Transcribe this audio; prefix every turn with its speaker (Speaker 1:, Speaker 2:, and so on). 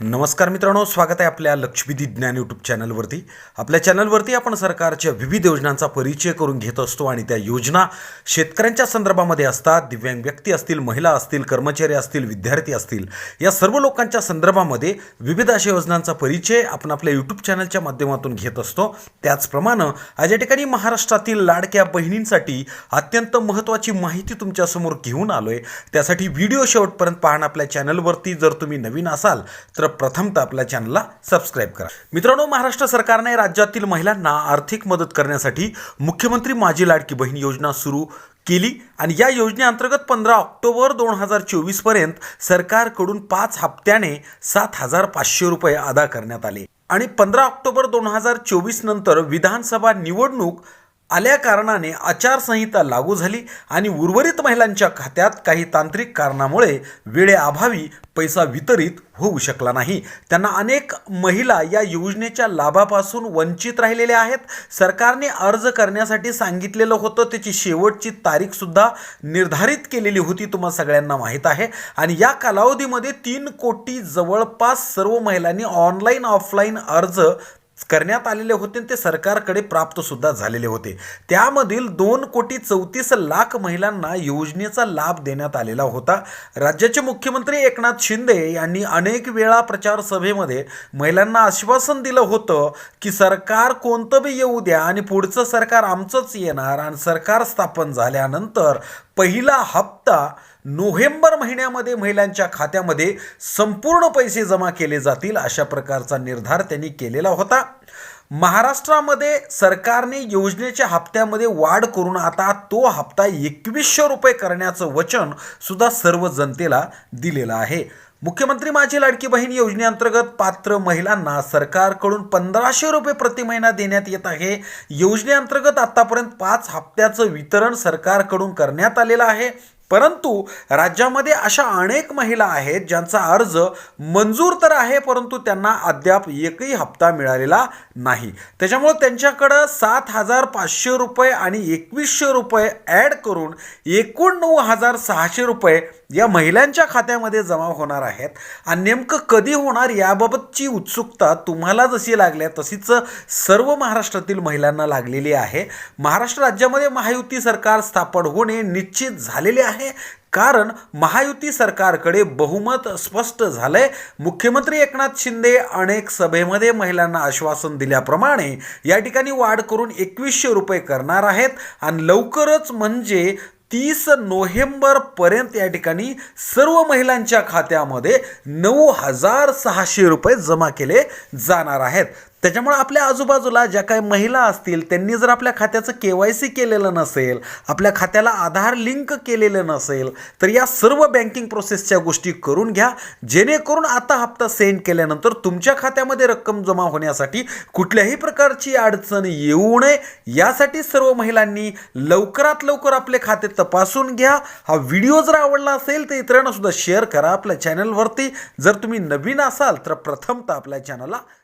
Speaker 1: नमस्कार मित्रांनो स्वागत आहे आपल्या लक्ष्मीदी ज्ञान यूट्यूब चॅनलवरती. आपल्या चॅनलवरती आपण सरकारच्या विविध योजनांचा परिचय करून घेत असतो आणि त्या योजना शेतकऱ्यांच्या संदर्भामध्ये असतात. दिव्यांग व्यक्ती असतील महिला असतील कर्मचारी असतील विद्यार्थी असतील या सर्व लोकांच्या संदर्भामध्ये विविध अशा योजनांचा परिचय आपण आपल्या यूट्यूब चॅनलच्या माध्यमातून घेत असतो. त्याचप्रमाणे आज या ठिकाणी महाराष्ट्रातील लाडक्या बहिणींसाठी अत्यंत महत्त्वाची माहिती तुमच्यासमोर घेऊन आलो आहे त्यासाठी व्हिडिओ शेवटपर्यंत पाहणं आपल्या चॅनलवरती. जर तुम्ही नवीन असाल तर प्रथमतः आपल्या चॅनलला सबस्क्राईब करा. मित्रांनो महाराष्ट्र सरकारने राज्यातील महिलांना आर्थिक मदत करण्यासाठी मुख्यमंत्री माझी लाडकी बहीण योजना सुरू केली आणि या योजनेअंतर्गत पंधरा ऑक्टोबर दोन हजार चोवीसपर्यंत सरकारकडून पाच हप्त्याने सात हजार पाचशे रुपये अदा करण्यात आले. आणि पंधरा ऑक्टोबर दोन हजार चोवीस नंतर विधानसभा निवडणूक आल्या कारणाने आचारसंहिता लागू झाली आणि उर्वरित महिलांच्या खात्यात काही तांत्रिक कारणामुळे वेळेअभावी पैसा वितरित होऊ शकला नाही. त्यांना अनेक महिला या योजनेच्या लाभापासून वंचित राहिलेल्या आहेत. सरकारने अर्ज करण्यासाठी सांगितलेलं होतं. त्याची शेवटची तारीखसुद्धा निर्धारित केलेली होती तुम्हा सगळ्यांना माहीत आहे. आणि या कालावधीमध्ये तीन कोटी जवळपास सर्व महिलांनी ऑनलाईन ऑफलाईन अर्ज करण्यात आलेले होते आणि ते सरकारकडे प्राप्तसुद्धा झालेले होते. त्यामधील दोन कोटी चौतीस लाख महिलांना योजनेचा लाभ देण्यात आलेला होता. राज्याचे मुख्यमंत्री एकनाथ शिंदे यांनी अनेक वेळा प्रचार सभेमध्ये महिलांना आश्वासन दिलं होतं की सरकार कोणतं बी येऊ द्या आणि पुढचं सरकार आमचंच येणार आणि सरकार स्थापन झाल्यानंतर पहिला हप्ता नोव्हेंबर महिन्यामध्ये महिलांच्या खात्यामध्ये संपूर्ण पैसे जमा केले जातील अशा प्रकारचा निर्धार त्यांनी केलेला होता. महाराष्ट्रामध्ये सरकारने योजनेच्या हप्त्यामध्ये वाढ करून आता तो हप्ता एकवीसशे रुपये करण्याचं वचन सुद्धा सर्व जनतेला दिलेलं आहे. मुख्यमंत्री माझी लाडकी बहीण योजनेअंतर्गत पात्र महिलांना सरकारकडून पंधराशे रुपये प्रति महिना देण्यात येत आहे. योजनेअंतर्गत आतापर्यंत पाच हप्त्याचं वितरण सरकारकडून करण्यात आलेलं आहे. परंतु राज्यामध्ये अशा अनेक महिला आहेत ज्यांचा अर्ज मंजूर तर आहे परंतु त्यांना अद्याप एकही हप्ता मिळालेला नाही. त्याच्यामुळं त्यांच्याकडं सात हजार पाचशे रुपये आणि एकवीसशे रुपये ॲड करून एकूण नऊ हजार सहाशे रुपये या महिलांच्या खात्यामध्ये जमा होणार आहेत. आणि नेमकं कधी होणार याबाबतची उत्सुकता तुम्हाला जशी लागल्या तशीच सर्व महाराष्ट्रातील महिलांना लागलेली आहे. महाराष्ट्र राज्यामध्ये महायुती सरकार स्थापन होणे निश्चित झालेले आहे. कारण महायुती सरकारकडे बहुमत स्पष्ट झालंय. मुख्यमंत्री एकनाथ शिंदे अनेक सभेमध्ये महिलांना आश्वासन दिल्याप्रमाणे या ठिकाणी वाढ करून एकवीसशे रुपये करणार आहेत. आणि लवकरच म्हणजे तीस नोव्हेंबरपर्यंत या ठिकाणी सर्व महिलांच्या खात्यामध्ये नऊ हजार सहाशे रुपये जमा केले जाणार आहेत. त्याच्यामुळे आपल्या आजूबाजूला ज्या काही महिला असतील त्यांनी जर आपल्या खात्याचं के वाय सी केलेलं नसेल आपल्या खात्याला आधार लिंक केलेलं नसेल तर या सर्व बँकिंग प्रोसेसच्या गोष्टी करून घ्या. जेणेकरून आता हप्ता सेंड केल्यानंतर तुमच्या खात्यामध्ये रक्कम जमा होण्यासाठी कुठल्याही प्रकारची अडचण येऊ नये. यासाठी सर्व महिलांनी लवकरात लवकर आपले खाते तपासून घ्या. हा व्हिडिओ जर आवडला असेल तर इतरांना सुद्धा शेअर करा आपल्या चॅनलवरती जर तुम्ही नवीन असाल तर प्रथमतः आपल्या चॅनलला